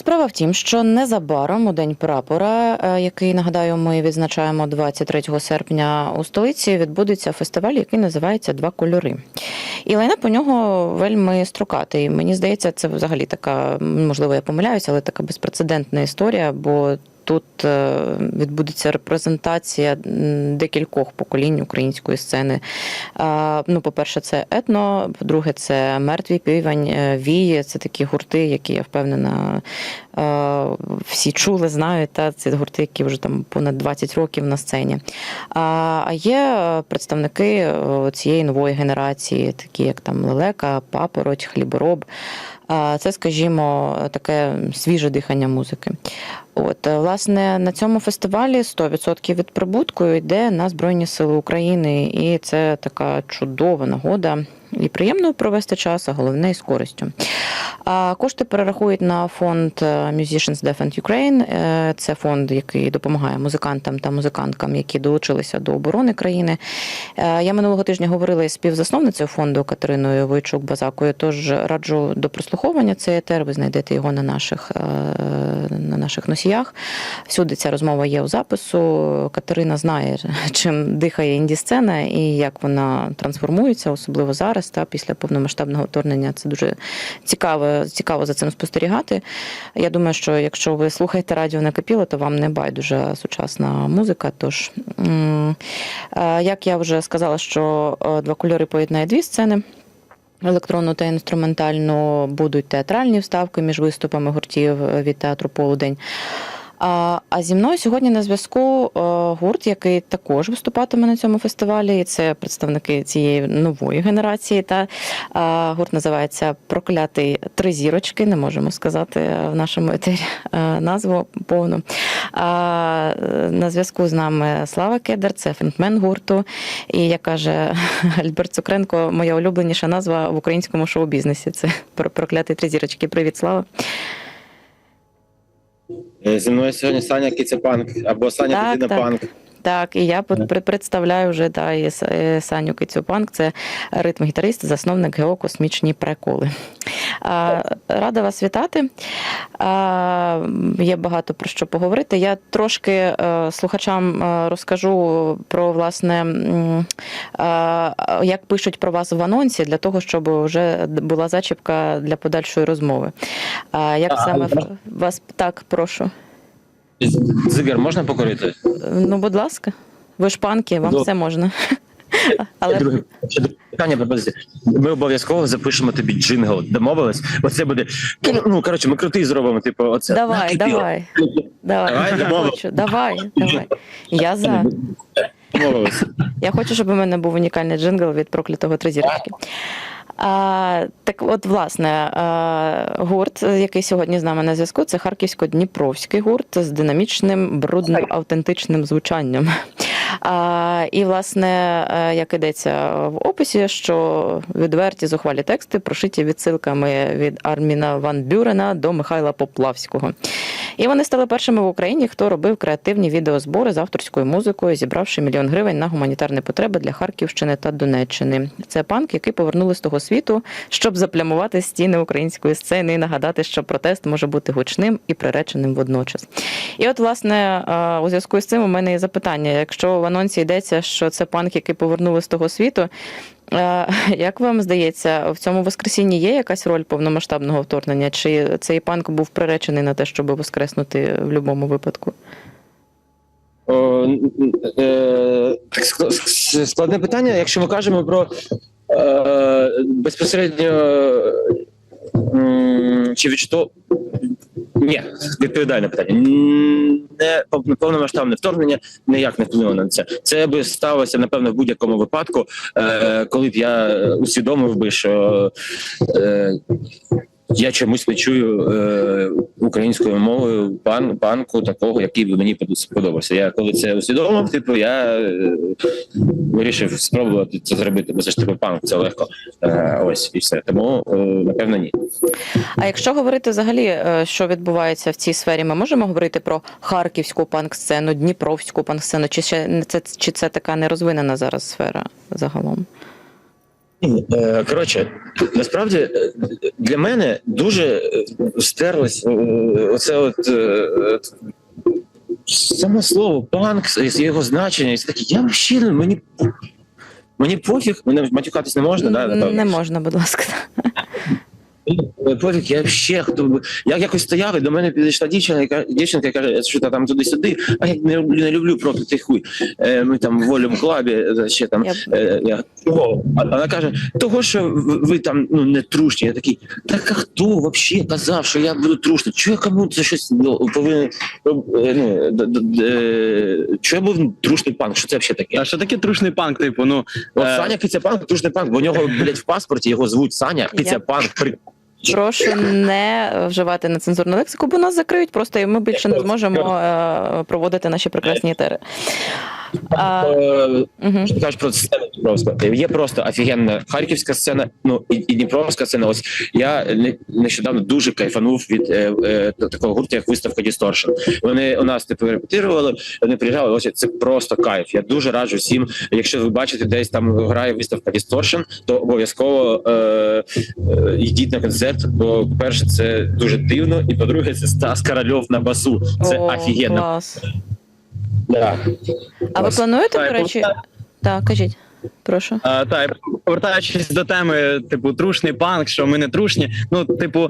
Справа в тім, що незабаром у день прапора, е, який нагадаю, ми відзначаємо 23 серпня у столиці, відбудеться фестиваль, який називається Два кольори. І лайна по нього вельми строкатий. Мені здається, це взагалі така, можливо, я помиляюся, але така безпрецедентна історія, бо. Тут е, відбудеться репрезентація декількох поколінь української сцени. Ну, по-перше, це етно, по-друге, це мертві півень, е, вії. Це такі гурти, які я впевнена всі чули, знають. Та це гурти, які вже там понад 20 років на сцені. А а є представники е, цієї нової генерації, такі як там Лелека, Папороть, Хлібороб. Це, скажімо, таке свіже дихання музики. От, е, власне, на цьому фестивалі 100% від прибутку йде на Збройні Сили України, і це така чудова нагода і приємно провести час, а головне і з користю. Кошти перерахують на фонд е, Musicians Deaf and Ukraine. Е, Це фонд, який допомагає музикантам та музиканткам, які долучилися до оборони країни. Е, Я минулого тижня говорила із співзасновницею фонду Катериною Войчук Базакою. Тож раджу до прослуховування цей етер. Ви знайдете його на наших на наших носіях. Всюди ця розмова є у запису. Катерина знає, чим дихає інді-сцена і як вона трансформується, особливо зараз, та після повномасштабного вторгнення. Це дуже цікаво, цікаво за цим спостерігати. Я думаю, що якщо ви слухаєте радіо накипіло, то вам не байдуже сучасна музика. Тож, е, як я вже сказала, що е, два кольори поєднає дві сцени. Електронну та інструментальну будуть театральні вставки між виступами гуртів від театру Полудень. А, зі мною сьогодні на зв'язку е, гурт, який також виступатиме на цьому фестивалі. І це представники цієї нової генерації. Та гурт називається Проклятий три зірочки. Не можемо сказати в нашому етері е, назву повну. На зв'язку з нами Слава Кедер, це фронтмен гурту. І як каже Альберт Цукренко, моя улюбленіша назва в українському шоу-бізнесі. Це «Про- проклятий три зірочки. Привіт, Слава. Е, Зі мною сьогодні Саня Кицепанк або Саня Так, так. Панк. Так, і я під- представляю вже да, і е, Саню Кицюпанк, це ритм-гітарист, засновник ГЕО Космічні приколи. Рада вас вітати. Є багато про що поговорити. Я трошки е, слухачам е, розкажу про власне, е, як пишуть про вас в анонсі, для того, щоб вже була зачіпка для подальшої розмови. Як саме вас так, прошу. Зигар, можна покорити? Ну, будь ласка, ви ж панки, вам Добре. все можна. Але Друге, ще питання пропозиція. Ми обов'язково запишемо тобі джингл. Домовились? Оце буде. Ну коротше, ми крутий зробимо. Типу, оце давай, давай, давай, Давай, давай, давай. Я за. Я хочу, щоб у мене був унікальний джингл від проклятого тризірочки. А, так от, власне, а, гурт, який сьогодні з нами на зв'язку, це Харківсько-Дніпровський гурт з динамічним, брудним, автентичним звучанням. А, і, власне, е, як ідеться в описі, що відверті зухвалі тексти прошиті відсилками від Арміна Ван Бюрена до Михайла Поплавського. І вони стали першими в Україні, хто робив креативні відеозбори з авторською музикою, зібравши мільйон гривень на гуманітарні потреби для Харківщини та Донеччини. Це панк, який повернули з того світу, щоб заплямувати стіни української сцени і нагадати, що протест може бути гучним і приреченим водночас. І от, власне, у зв'язку з цим у мене є запитання: якщо в анонсі йдеться, що це панк, який повернули з того світу. Як вам здається, в цьому воскресінні є якась роль повномасштабного вторгнення? Чи цей панк був приречений на те, щоб воскреснути в будь-якому випадку? О, е, складне питання. Якщо ми кажемо про безпосередньо чи відчуто. Ні, відповідальне питання. Не повномасштабне вторгнення ніяк не вплинуло на це. Це би сталося напевно в будь-якому випадку, е, коли б я усвідомив би, що е, я чомусь не чую е, українською мовою пан панку такого, який би мені подо- подобався. Я коли це усвідомив, типу я е, вирішив спробувати це зробити, бо це ж типу панк, це легко. Е, ось і все. Тому е, напевно ні. А якщо говорити взагалі, е, що відбувається в цій сфері, ми можемо говорити про харківську панк-сцену, дніпровську панк-сцену, чи ще це чи це така нерозвинена зараз сфера загалом? Е, Коротше, насправді е, для мене дуже е, стерлось оце от саме слово панк, його значення, і все таке. Я мужчина, мені. Мені пофіг, мене матюкатись не можна, да. Не можна, будь ласка. Е, я взагалі хто би- я якось стояв, і до мене підійшла дівчина, яка дівчинка і каже, що ти там туди-сюди, а я не люблю, не люблю проклятий хуй. Е, ми там в волюм клабі, е, ще там. Я- Е, я, чого? А вона каже, того, що ви, ви там ну, не трушні. Я такий, так а хто взагалі казав, що я буду трушний? Чого я кому це щось ну, повинен. е, Ну, д- д- д- чого я був трушний панк? Що це взагалі таке? А що таке трушний панк? Типу, ну От е, Саня Кицяпанк, трушний панк, бо у нього, блядь, в паспорті його звуть Саня Кицяпанк. При- Прошу не вживати нецензурну лексику, бо нас закриють просто, і ми більше не зможемо е, проводити наші прекрасні етери. А, Е, угу. Що ти кажеш про сцену Дніпровську? Є просто офігенна харківська сцена, ну і, і Дніпровська сцена. Ось я нещодавно дуже кайфанув від е, е, такого гурту, як виставка Distortion. Вони у нас типу репетирували, вони приїжджали. Ось це просто кайф. Я дуже раджу всім. Якщо ви бачите, десь там грає виставка Distortion, то обов'язково е, е, йдіть на концерт. Бо, по-перше, це дуже дивно, і по-друге, це Стас Корольов на басу. Це О, офігенно. клас. Да. А ви плануєте, до речі? Так, кажіть. Прошу. А, та, повертаючись до теми, типу, трушний панк, що ми не трушні. Ну, типу,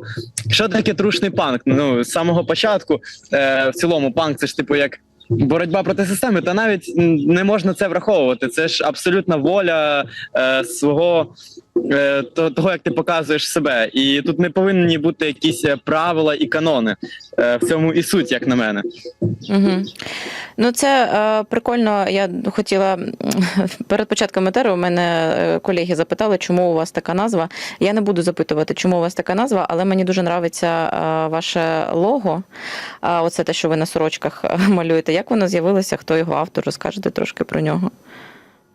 що таке трушний панк? Ну, з самого початку, е, в цілому, панк це ж типу як. Боротьба проти системи, та навіть не можна це враховувати. Це ж абсолютна воля е, свого того, як ти показуєш себе. І тут не повинні бути якісь е, правила і канони. Е, в цьому і суть, як на мене. Угу. Ну, це е, прикольно. Я хотіла перед початком етеру у мене е, колеги запитали, чому у вас така назва. Я не буду запитувати, чому у вас така назва, але мені дуже е, ваше лого. Оце те, що ви на сорочках е, малюєте. Як воно з'явилося? Хто його автор? Розкажете трошки про нього.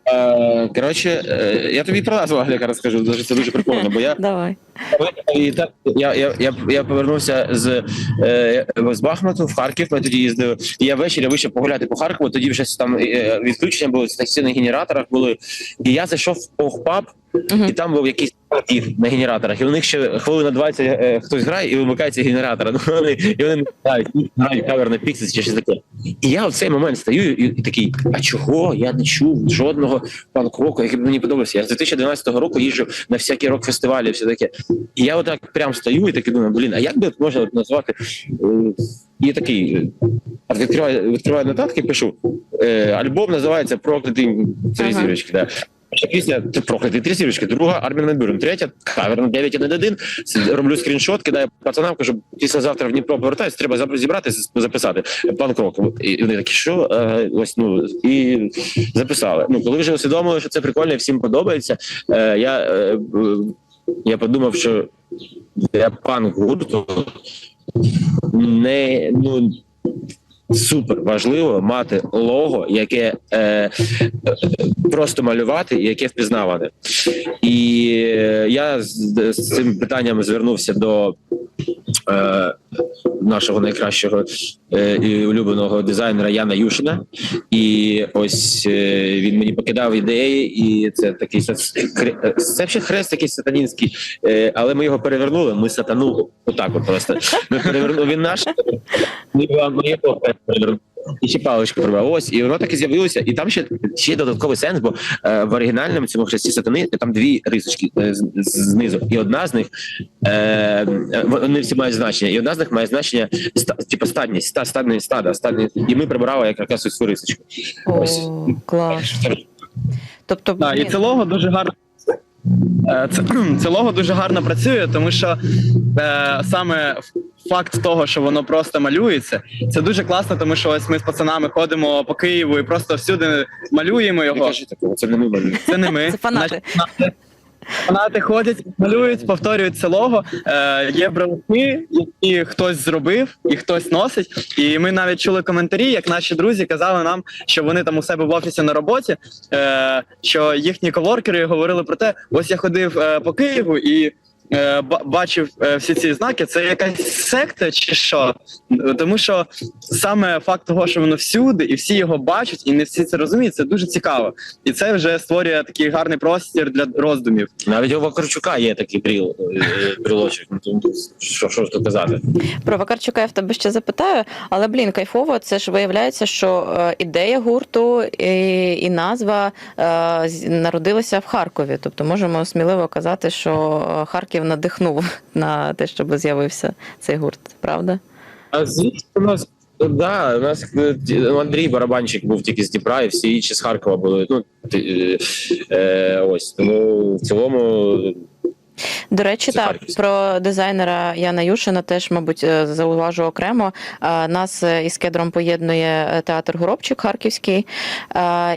Е, Коротше, е, я тобі про назву Глека розкажу, дуже це дуже прикольно, бо я Давай. і так я, я, я, я повернувся з, е, з Бахмуту в Харків. Ми тоді їздили. І я ввечері вийшов погуляти по Харкову. Тоді вже там е, відключення були на генераторах були. І я зайшов в Охпаб, Мгм. і там був якийсь дід на генераторах. І у них ще хвилина 20 е, хтось грає і вимикається генератор. Ну, вони, і вони не грають, грають кавер на піксельс чи щось таке. І я в цей момент стою і, і такий: а чого? Я не чув жодного панк-року, який б мені подобався. Я з 2012 року їжджу на всякі рок-фестивалі, все таке. І я отак прям стою і такий думаю, блін, а як би можна от назвати? Е, І такий е, відкриваю, відкриваю нотатки, пишу. Е, альбом називається Проклятий три Ага. зірочки. Да. Перша пісня прокляті три зірочки, друга Армін Бюрен, третя кавер на 9.1. Роблю скріншот, кидаю пацанам, кажу, післязавтра в Дніпро повертаюсь, треба зап- зібрати, записати панк-рок. І вони такі, що? Е, Ось, ну, і записали. Ну, коли вже усвідомили, що це прикольно і всім подобається, е, я, е, я подумав, що для панк-гурту не, ну, супер важливо мати лого, яке е, просто малювати, яке впізнаване. І е, я з, з цим питанням звернувся до е, нашого найкращого е, і улюбленого дизайнера Яна Юшина. І ось е, він мені покидав ідеї, і це такий це ще хрест такий сатанінський, але ми його перевернули. Ми сатану отак от просто. Ми перевернули він наш. Ми його перевернули. І ще паличку прибрав. Ось, і воно так і з'явилося. І там ще, ще додатковий сенс, бо е, в оригінальному цьому хресті сатани там дві рисочки е, з- знизу. І одна з них е, е, вони всі мають значення. І одна з них має значення ста, типу стадність, ста, стадний стада, стадний. І ми прибирали якраз ось цю рисочку. Ось. Клас. Тобто, Так, і блін, це лого дуже гарно. Е, Це, це лого дуже гарно працює, тому що е, саме факт того, що воно просто малюється, це дуже класно, тому що ось ми з пацанами ходимо по Києву і просто всюди малюємо Не його. кажи такого, це не ми малюємо. Це не ми. Це фанати. Наші Фанати ходять, малюють, повторюють це лого. Е, є брелки, які хтось зробив і хтось носить. І ми навіть чули коментарі, як наші друзі казали нам, що вони там у себе в офісі на роботі, е, що їхні коворкери говорили про те, ось я ходив е, по Києву і. Е, ба- бачив е, всі ці знаки, це якась секта чи що? Тому що саме факт того, що воно всюди, і всі його бачать, і не всі це розуміють, це дуже цікаво. І це вже створює такий гарний простір для роздумів. Навіть у Вакарчука є такий бріл, е, брілочок. Ну, Що, що ж тут казати? Про Вакарчука я в тебе ще запитаю, але блін, кайфово, це ж виявляється, що е, ідея гурту і, і назва е, народилися в Харкові. Тобто можемо сміливо казати, що е, Харків надихнув на те, щоб з'явився цей гурт, правда? А звідси у нас. Да, у нас е, Андрій Барабанчик був тільки з Дніпра, і всі інші з Харкова були. Ну е, е, ось тому в цілому До речі, Це так про дизайнера Яна Юшина теж, мабуть, е, зауважу окремо. Е, Нас е, із кедром поєднує театр Горобчик Харківський.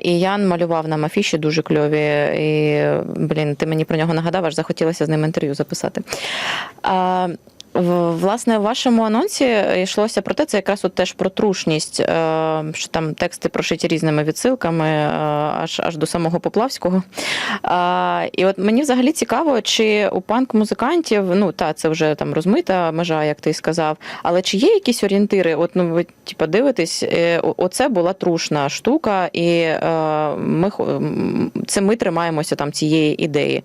І Ян малював нам афіші дуже кльові. І блін, ти мені про нього нагадав, аж захотілося з ним інтерв'ю записати. Власне, в вашому анонсі йшлося про те, це якраз от теж про трушність, е, що там тексти прошиті різними відсилками, е, аж аж до самого Поплавського. І от мені взагалі цікаво, чи у панк-музикантів, ну та це вже там розмита межа, як ти сказав, але чи є якісь орієнтири? От ну ви типа дивитесь, е, оце була трушна штука, і ми це ми тримаємося там цієї ідеї.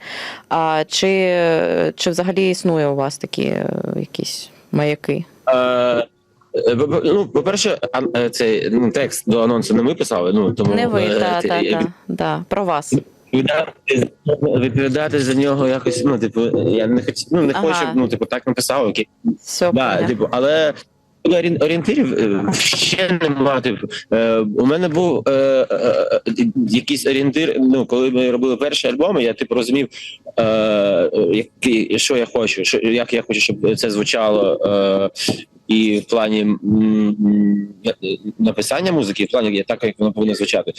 А чи, чи взагалі існує у вас такі якісь маяки? Е, е, Ну, по-перше, е, цей ну, текст до анонсу не ми писали. Ну тому Не ви, е, та, та, та, про вас. відповідати, відповідати за нього якось. Ну, типу, я не хочу, ну не Ага. хочу, ну типу, так написав, окей. Все, Да, типу, але орієнтирів е, ще нема. Типу, е, у мене був е, якийсь орієнтир. Ну, коли ми робили перші альбоми, я типу розумів, що я хочу, що, як я хочу, щоб це звучало. І в плані написання музики, і в плані так, як воно повинно звучати.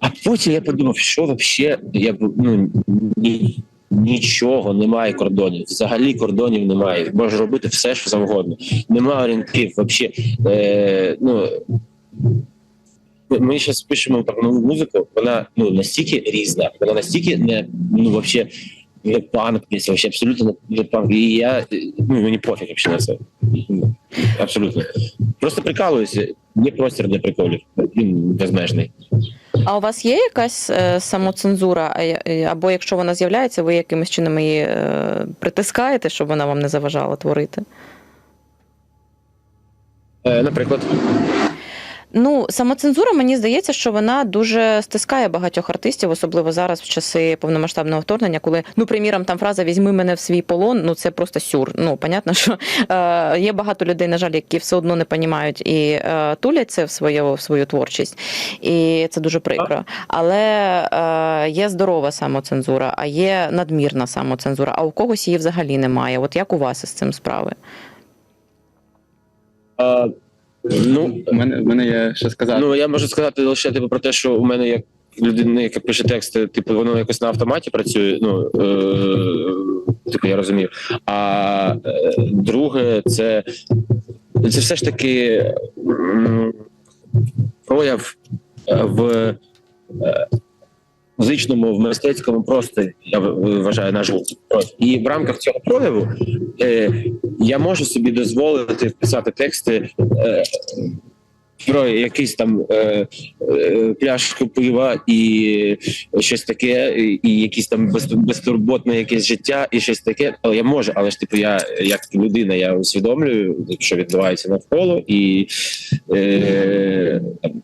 А потім я подумав, що взагалі я ну, ні, нічого немає кордонів. Взагалі кордонів немає. Можеш робити все, що завгодно. Немає орієнтирів. Взагалі, е, ну, ми- зараз пишемо про нову музику, вона ну, настільки різна, вона настільки не ну, вообще, не панк, вообще абсолютно не, панк. І я ну, мені пофіг вообще на це. Абсолютно. Просто прикалуюся. Є простір для приколів. Він безмежний. А у вас є якась е, самоцензура? Е, Або якщо вона з'являється, ви якимось чином її е, притискаєте, щоб вона вам не заважала творити? Наприклад, Ну, самоцензура, мені здається, що вона дуже стискає багатьох артистів, особливо зараз, в часи повномасштабного вторгнення, коли, ну, приміром, там фраза Візьми мене в свій полон, ну це просто сюр. Ну, понятно, що е, є багато людей, на жаль, які все одно не понімають і е, тулять це в свою, в свою творчість. І це дуже прикро. Але е, є здорова самоцензура, а є надмірна самоцензура, а у когось її взагалі немає. От як у вас із цим справи? е, ну, в мене, в мене є що сказати. Ну я можу сказати лише типу про те, що у мене як людина, яка пише тексти, типу, воно якось на автоматі працює. Ну е, типу, я розумів. А е, друге, це, це все ж таки м, прояв е, в е, музичному, в мистецькому просторі, я вважаю наш. І в рамках цього прояву е, я можу собі дозволити писати тексти. Е, про якийсь там е, е, пляшку пива і щось таке, і, і якісь там без, безтурботне якесь життя, і щось таке. Але я можу, але ж типу, я як людина, я усвідомлюю, що відбувається навколо, і е, там,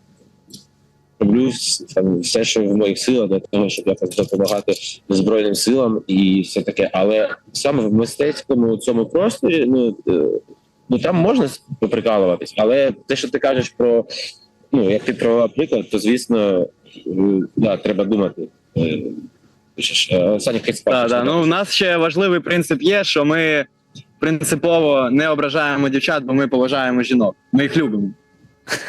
роблю там все, що в моїх силах для того, щоб якось допомагати збройним силам і все таке. Але саме в мистецькому цьому просторі, ну. е, Ну там можна поприкалуватись, але те, що ти кажеш про ну як ти про приклад, то звісно, е, да, треба думати. Е, Саня що да. Ну, у нас ще важливий принцип є, що ми принципово не ображаємо дівчат, бо ми поважаємо жінок. Ми їх любимо.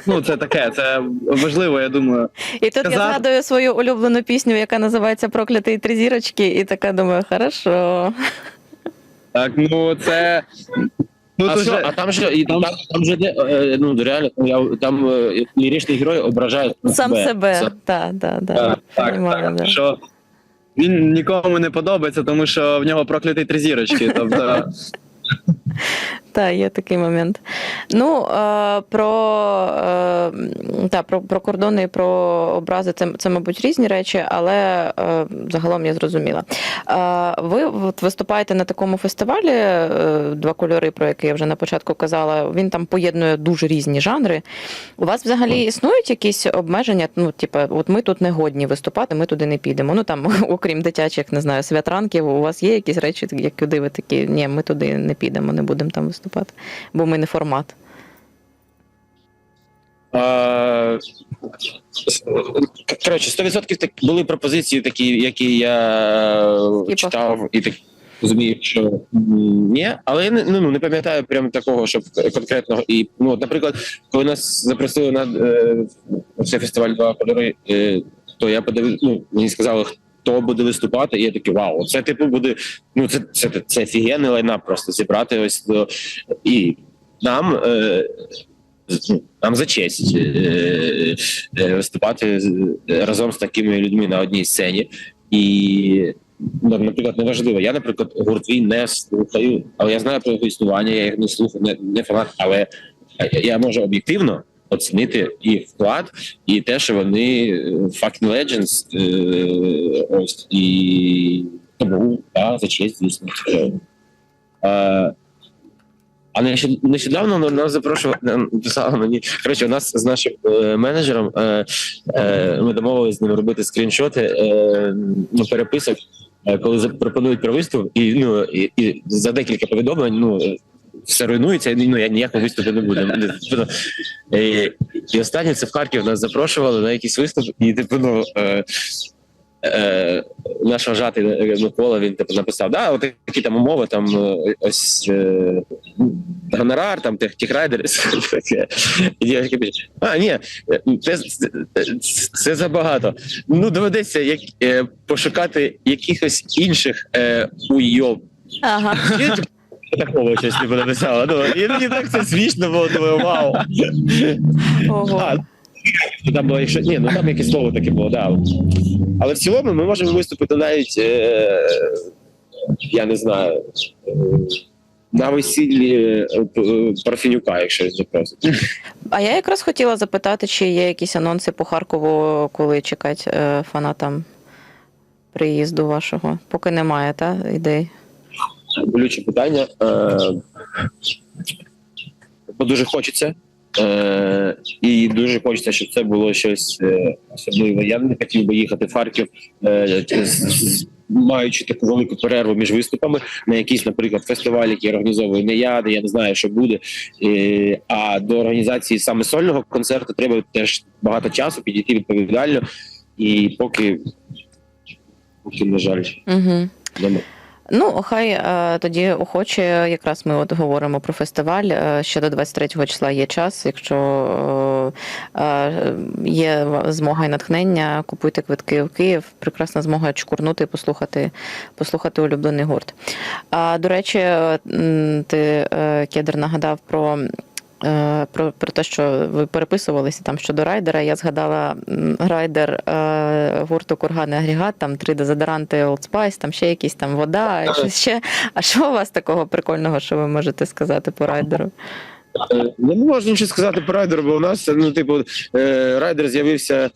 Ну, це таке, це важливо, я думаю. І тут я згадую свою улюблену пісню, яка називається Проклятий три зірочки, і така думаю, хорошо. Так, ну це. Ну, а, що, же- а там же і там- там, там же де, е, ну реально я, там е, ліричний герой ображає Сам себе. Сам- Так, так, Так, так. Так, так, да. що він нікому не подобається, тому що в нього проклятий три зірочки. Тобто, Так, є такий момент. Ну, е, про, е, та, про, про кордони і про образи це, це, мабуть, різні речі, але е, загалом я зрозуміла. Ви от, виступаєте на такому фестивалі два кольори, про який я вже на початку казала. Він там поєднує дуже різні жанри. У вас взагалі існують якісь обмеження? Ну, типу, от ми тут не годні виступати, ми туди не підемо. Ну там, окрім дитячих, не знаю, святранків, у вас є якісь речі, як куди ви такі, ні, ми туди не підемо, не будемо там виступати, бо ми не формат. Коротше, 100% так були пропозиції, такі, які я читав, і так розумію, що ні, але я не, ну, не пам'ятаю прямо такого, щоб конкретного. І, ну, от, наприклад, коли нас запросили на е, цей фестиваль два кольори, е, то я подивив, ну, мені сказали, хто буде виступати, і я такий, вау, це типу буде. Ну, це, це, це, це офігенний лайнап просто зібрати ось до і нам. Е, ну, нам за честь е, е, виступати разом з такими людьми на одній сцені. І, ну, наприклад, неважливо. Я, наприклад, гурт «Вій» не слухаю, але я знаю про його існування, я їх не слухаю, не, не фанат, але я можу об'єктивно оцінити і вклад, і те, що вони е, fucking legends. Е, ось і тому да, за честь, звісно. Е, а нещодавно нас запрошували, нам писали мені. Коротше, у нас з нашим е, менеджером е, е, ми домовились з ним робити скріншоти е, ну, переписок, е, коли запропонують про виступ, і ну і, і за декілька повідомлень, ну. Все руйнується, і ну я ніякого виступу не буду. Типу, І, і останнє це в Харків нас запрошували на якийсь виступ, і типу, ну, е, е, наш вважатий е, Микола він типу написав: да, от такі там умови, там е, ось е, гонорар, там тех, техрайдер. таке. І я А, ні, це, це, це забагато. Ну, доведеться як, е, пошукати якихось інших е, уйоб. Ага. Такого щось типу написала. Ну, і мені так це смішно було, думаю, вау. Ого. А, ну, там було, якщо ні, ну там якесь слово таке було, да. Але в цілому ми можемо виступити навіть, е, я не знаю, е, на весіллі е, е, Парфенюка, якщо запросить. А я якраз хотіла запитати, чи є якісь анонси по Харкову, коли чекати е, фанатам приїзду вашого. Поки немає, та ідей. Болюче питання. Е, бо дуже хочеться. Е, і дуже хочеться, щоб це було щось е, особливе. Я не хотів би їхати в Харків, е, маючи таку велику перерву між виступами на якийсь, наприклад, фестиваль, який організовую не я, де я не знаю, що буде. Е, а до організації саме сольного концерту треба теж багато часу підійти відповідально. І поки, поки на жаль, Угу. Ну, хай е, тоді охоче, якраз ми от говоримо про фестиваль. Ще до 23 числа є час. Якщо е, е, є змога і натхнення, купуйте квитки в Київ. Прекрасна змога чкурнути і послухати, послухати улюблений гурт. А до речі, ти Кедр нагадав про. Е, Про, про те, що ви переписувалися там щодо райдера, я згадала райдер е, гурту Курганний агрегат, там три дезодоранти Old Spice, там ще якісь там вода, і щось ще. А що у вас такого прикольного, що ви можете сказати по райдеру? Е, не можу нічого сказати про райдер, бо у нас ну, типу, е, райдер з'явився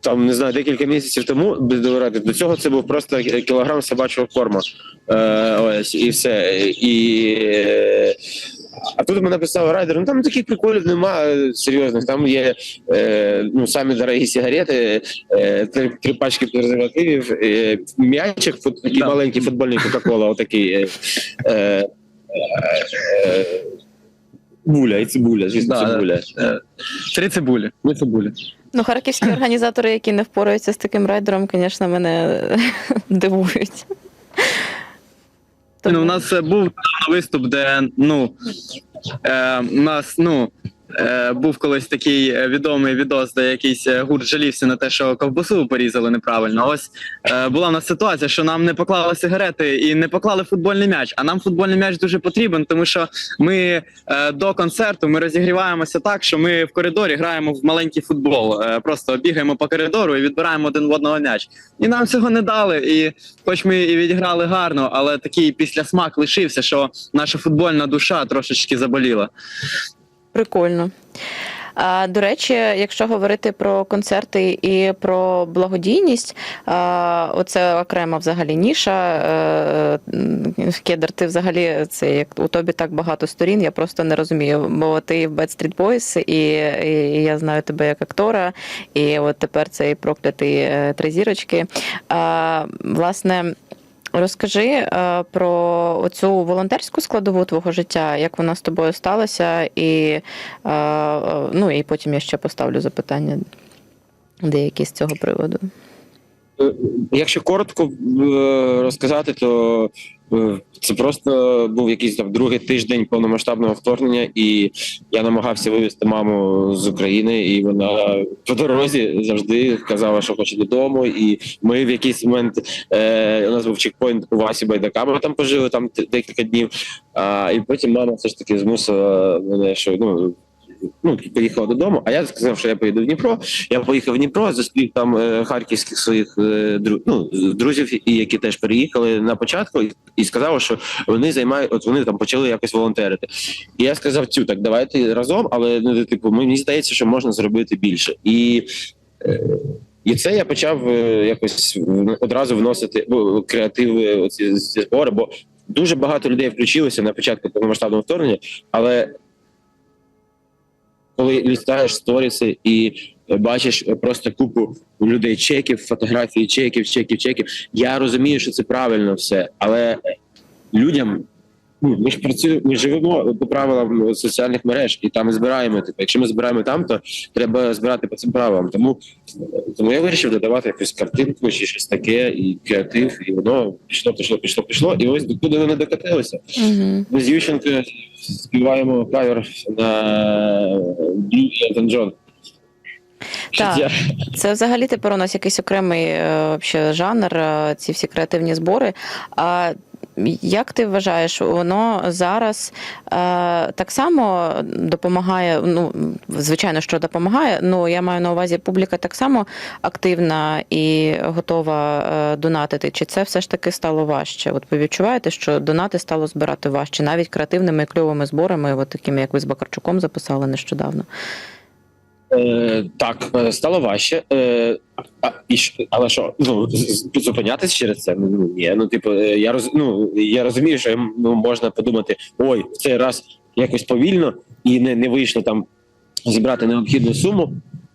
там, не знаю, декілька місяців тому без райдер. До цього це був просто кілограм собачого корму. Е, ось, і все. І, а тут ми написали райдер. Ну там таких приколів немає серйозних. Там є е, ну, самі дорогі сигарети, е, три, три пачки презервативів, е, м'ячик, фут, такий Да. маленький футбольний Кока-Кола, отакий. Е, е, е, Цибуля, і цибуля, звісно, Да, цибуля. Е, Три цибулі. Не цибуля. Ну, харківські організатори, які не впораються з таким райдером, звісно, мене дивують. Ну, у нас е, був виступ, де ну, е, у нас, ну, був колись такий е, відомий відос, де якийсь е, гурт жалівся на те, що ковбасу порізали неправильно. Ось е, була в нас ситуація, що нам не поклали сигарети і не поклали футбольний м'яч. А нам футбольний м'яч дуже потрібен, тому що ми е, до концерту ми розігріваємося так, що ми в коридорі граємо в маленький футбол. Е, просто бігаємо по коридору і відбираємо один в одного м'яч. І нам цього не дали. І хоч ми і відіграли гарно, але такий післясмак лишився, що наша футбольна душа трошечки заболіла. Прикольно. А, до речі, якщо говорити про концерти і про благодійність, а, оце окрема взагалі ніша. Е, Кедр, ти взагалі це як у тобі так багато сторін, я просто не розумію. Бо ти в Backstreet Boys, і, і, і я знаю тебе як актора, і от тепер цей проклятий е, три зірочки. А, власне. Розкажи е, про оцю волонтерську складову твого життя, як вона з тобою сталася, і, е, е, ну, і потім я ще поставлю запитання деякі з цього приводу. Якщо коротко розказати, то це просто був якийсь там другий тиждень повномасштабного вторгнення, і я намагався вивезти маму з України, і вона по дорозі завжди казала, що хоче додому. І ми в якийсь момент е, у нас був чекпоінт у Васі Байдака. Ми там пожили там декілька днів. А, і потім мама все ж таки змусила мене, що ну. Ну, поїхала додому, а я сказав, що я поїду в Дніпро. Я поїхав в Дніпро, зустрів там е, харківських своїх е, ну, друзів, які теж переїхали на початку, і, сказали, що вони займають, от вони там почали якось волонтерити. І я сказав, цю так, давайте разом, але ну, типу, мені здається, що можна зробити більше. І, е, і це я почав якось одразу вносити ну, креативи оці ці збори, бо дуже багато людей включилося на початку повномасштабного вторгнення, але коли лістаєш сторіси і бачиш просто купу людей чеків, фотографії чеків, чеків, чеків. Я розумію, що це правильно все, але людям. Ми ж працюємо, ми живемо по правилам соціальних мереж і там і збираємо. Типу, якщо ми збираємо там, то треба збирати по цим правилам. Тому, тому я вирішив додавати якусь картинку чи щось таке, і креатив, і воно пішло, пішло, пішло, пішло. І ось докуди вони докатилися. Угу. Ми з Ющенко співаємо кавер на Блю Елтон Джон. Так. Це взагалі тепер у нас якийсь окремий е, вообще жанр, е, ці всі креативні збори. А як ти вважаєш, воно зараз е, так само допомагає? Ну, звичайно, що допомагає. Ну я маю на увазі, публіка так само активна і готова е, донатити. Чи це все ж таки стало важче? От ви відчуваєте, що донати стало збирати важче, навіть креативними і кльовими зборами, от такими, як ви з Бакарчуком записали нещодавно. Е, так, е, стало важче. Е, а, і але що, ну, зупинятись через це? Ну, ні. Ну, типу, е, я, роз, ну, я розумію, що ну, можна подумати, ой, в цей раз якось повільно і не, не вийшло там зібрати необхідну суму.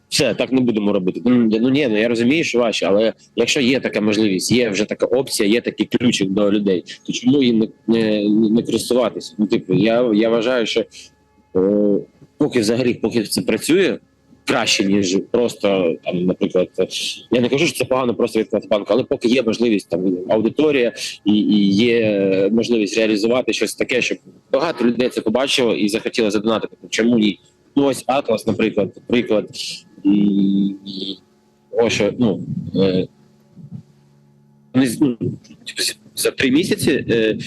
Все, так не будемо робити. Ну ні, ну я розумію, що важче, але якщо є така можливість, є вже така опція, є такий ключик до людей, то чому їм не, не, не користуватися? Ну, типу, я, я вважаю, що е, поки взагалі, поки це працює, краще, ніж просто там, наприклад, я не кажу, що це погано просто відкривати банк, але поки є можливість там аудиторія і, і є можливість реалізувати щось таке, щоб багато людей це побачило і захотіло задонатити. Чому ні? Ну ось Атлас, наприклад, приклад. І ось що, ну, е, вони ну, типу, за три місяці е, е,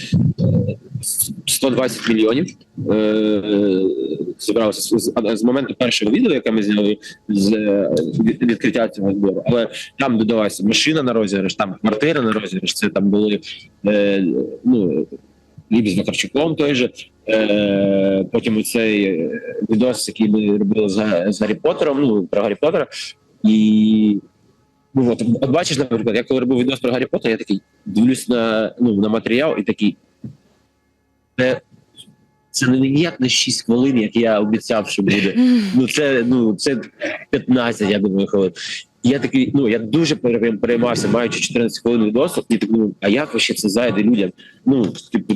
120 мільйонів е, зібралося з, моменту першого відео, яке ми зняли з е, відкриття цього збору. Але там додалася машина на розіграш, там квартира на розіграш. Це там були ну, Ліп з Вакарчуком той же. Потім цей відос, який ми робили з Гаррі Поттером, ну про Гаррі Поттера. І ну, от, от бачиш, наприклад, я коли робив відос про Гаррі Поттера, я такий дивлюсь на, ну, на матеріал і такий. Це, це не ніяк не 6 хвилин, як я обіцяв, що буде. Ну це ну це 15, я думаю, хвилин. І Я такий, ну я дуже переймався, маючи 14 хвилин відосу, і так ну, а як вообще це зайде людям? Ну, типу,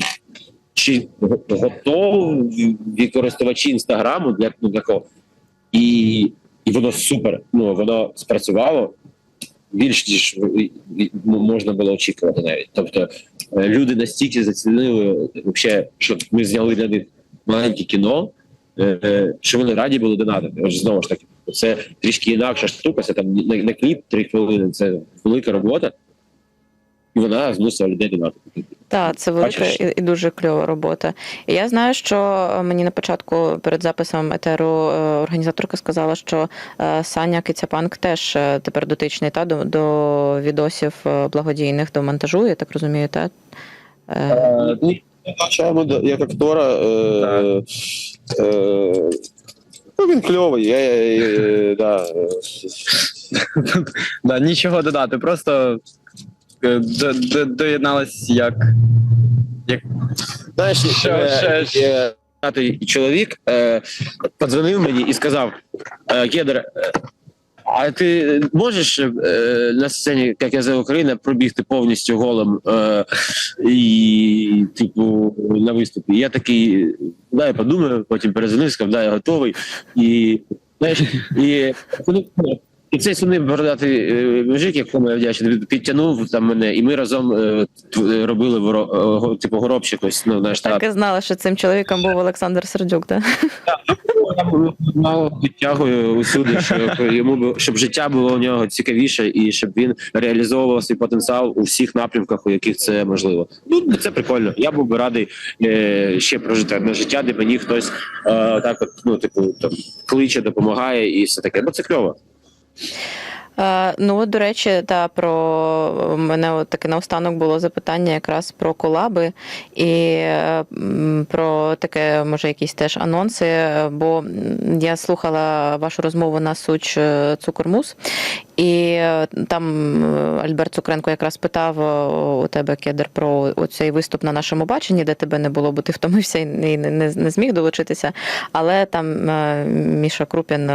чи го- готові користувачі інстаграму для ну? І, і воно супер. Ну воно спрацювало більш ніж і- і можна було очікувати навіть. Тобто е, люди настільки зацінили, вообще, що ми зняли для них маленьке кіно. е, е, що вони раді були донатити. Отже, знову ж таки, це трішки інакша штука. Це там на кліп три хвилини. Це велика робота, і вона змусила людей донатити. Так, це велика Бачиш? і, і дуже кльова робота. І я знаю, що е, мені на початку перед записом етеру е, організаторка сказала, що е, Саня Кицяпанк теж тепер дотичний та до, до відосів благодійних до монтажу, я так розумію, та Ні, бачимо як актора. Е, е, ну, він кльовий. Я, я, я, да. Да, нічого додати, просто до- до- доєдналась як. як Знаєш, Що, е, що, е, п'ятий чоловік е, подзвонив мені і сказав: е, Кедр, е, а ти можеш е, на сцені, як я за Україна, пробігти повністю голим е, і, типу, на виступі? Я такий, да, я подумаю, потім перезвонив, сказав, да, я готовий. І, знаєш, і, і цей сумний бородатий е, мужик, якому я вдячний, підтягнув там мене, і ми разом е, т- робили воро, е, типу горобчик ось, ну, наш так і знала, що цим чоловіком був Олександр Сердюк, так? Мало підтягую усюди, щоб йому щоб життя було у нього цікавіше і щоб він реалізовував свій потенціал у всіх напрямках, у яких це можливо. Ну це прикольно. Я був би радий е, ще прожити одне життя, де мені хтось е, так, от ну типу там кличе, допомагає і все таке. Бо це кльово. Е, Ну, до речі, та про мене от таке наостанок було запитання якраз про колаби і про таке, може, якісь теж анонси. Бо я слухала вашу розмову на суч е, Цукормус, і е, там е, Альберт Цукренко якраз питав е, у тебе кедр про цей виступ на нашому баченні, де тебе не було, бо ти втомився і не, не, не зміг долучитися. Але там Міша Крупін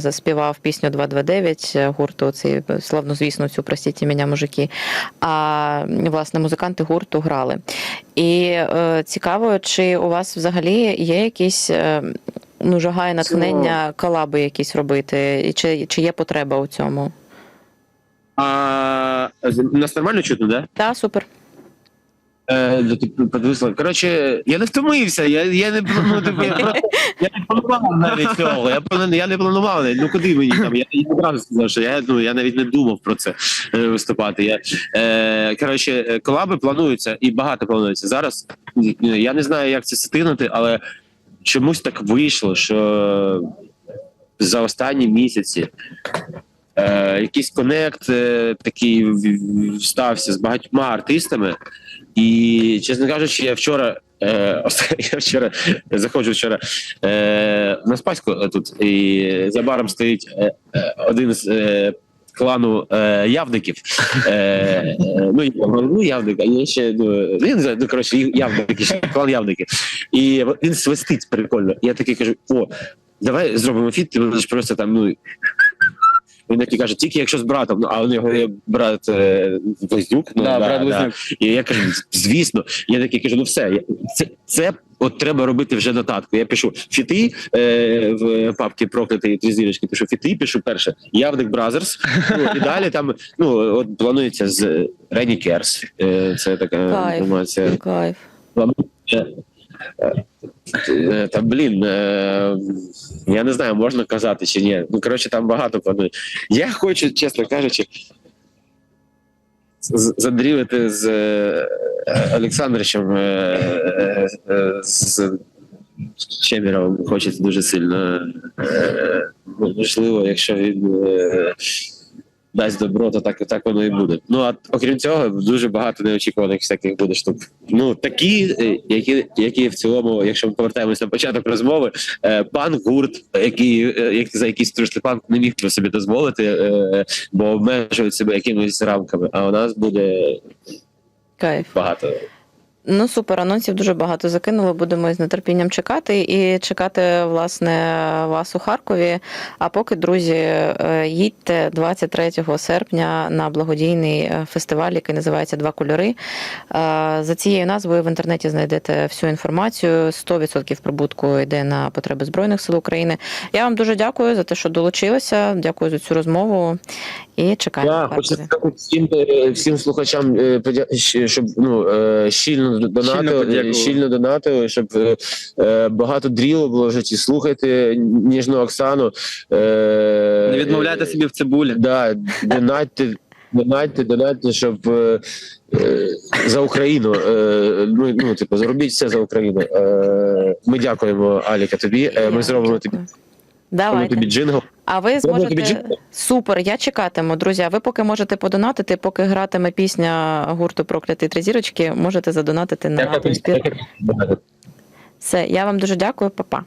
заспівав пісню 229 гурту, цей славнозвісну цю простіть мене мужики. А власне музиканти гурту грали. І цікаво, чи у вас взагалі є якісь. Ну, жага і натхнення колаби якісь робити, і чи, чи є потреба у цьому? А нас нормально чутно, да? Так, супер. Е, подивися. Коротше, я не втомився. Я, я не ну, типу, я, я не планував навіть цього. Я, я не планував. Ну куди мені там? Я, я одразу сказав, що я ну я навіть не думав про це е, виступати. Я е, коротше, колаби плануються і багато планується. Зараз я не знаю, як це стинути, але чомусь так вийшло, що за останні місяці. Е, якийсь конект е, такий стався з багатьма артистами, і, чесно кажучи, я вчора. Е, я вчора заходжу вчора е, на Спаську тут, і за баром стоїть е, один з клану е, явників. Е, е, ну, ну, явник, а я ще ну, я не знаю, ну, коротше, явники, клан явників. І він свистить прикольно. Я такий кажу: о, давай зробимо фіт, ти будеш просто там, ну. Він такий каже, тільки якщо з братом, ну а у нього є брат е, Близнюк. Ну, да, брат Близнюк. і я кажу, звісно, я такий кажу, ну все, я- це, це от треба робити вже нотатку. Я пишу фіти е, в папці проклятий три зірочки, пишу фіти, пишу перше Явник Бразерс. Ну, і далі там ну от планується з Рені Керс. Е, це така Кайф. інформація. Кайф. Планується. е, е, Та блін, е, я не знаю, можна казати чи ні. Ну коротше, там багато планує. Я хочу, чесно кажучи, з- задрілити з е, Олександричем е, е, е, з Чеміровим хочеться дуже сильно. Е, ну, Можливо, якщо він е, дасть добро, то так, так воно і буде. Ну а окрім цього, дуже багато неочікуваних всяких буде штук. Ну такі, е, які, які в цілому, якщо ми повертаємось на початок розмови, е, панк гурт, який е, як за якийсь трошки панк не міг про собі дозволити, бо обмежують себе якимись рамками. А у нас буде Кайф. багато. Ну, супер, анонсів дуже багато закинули. Будемо з нетерпінням чекати і чекати власне вас у Харкові. А поки, друзі, е, їдьте 23 серпня на благодійний е, фестиваль, який називається Два кольори. Е, За цією назвою в інтернеті знайдете всю інформацію. 100% прибутку йде на потреби Збройних сил України. Я вам дуже дякую за те, що долучилися. Дякую за цю розмову і чекаємо. Я хочу всім, всім слухачам, щоб ну, щільно донатили, щільно донатили, щоб е, е, багато дрілу було в житті. Слухайте ніжну Оксану. Е, Не відмовляйте собі в цибулі. Да, донатьте, донатьте, донатьте, щоб е, за Україну. Е, ну, ну, типу, зробіть все за Україну. Е, ми дякуємо, Аліка, тобі. Е, ми зробимо тобі. Давайте. тобі джингл. А ви зможете супер. Я чекатиму, друзі. А ви поки можете подонатити, поки гратиме пісня гурту Прокляті три зірочки, можете задонатити на. Все, я вам дуже дякую, Па-па.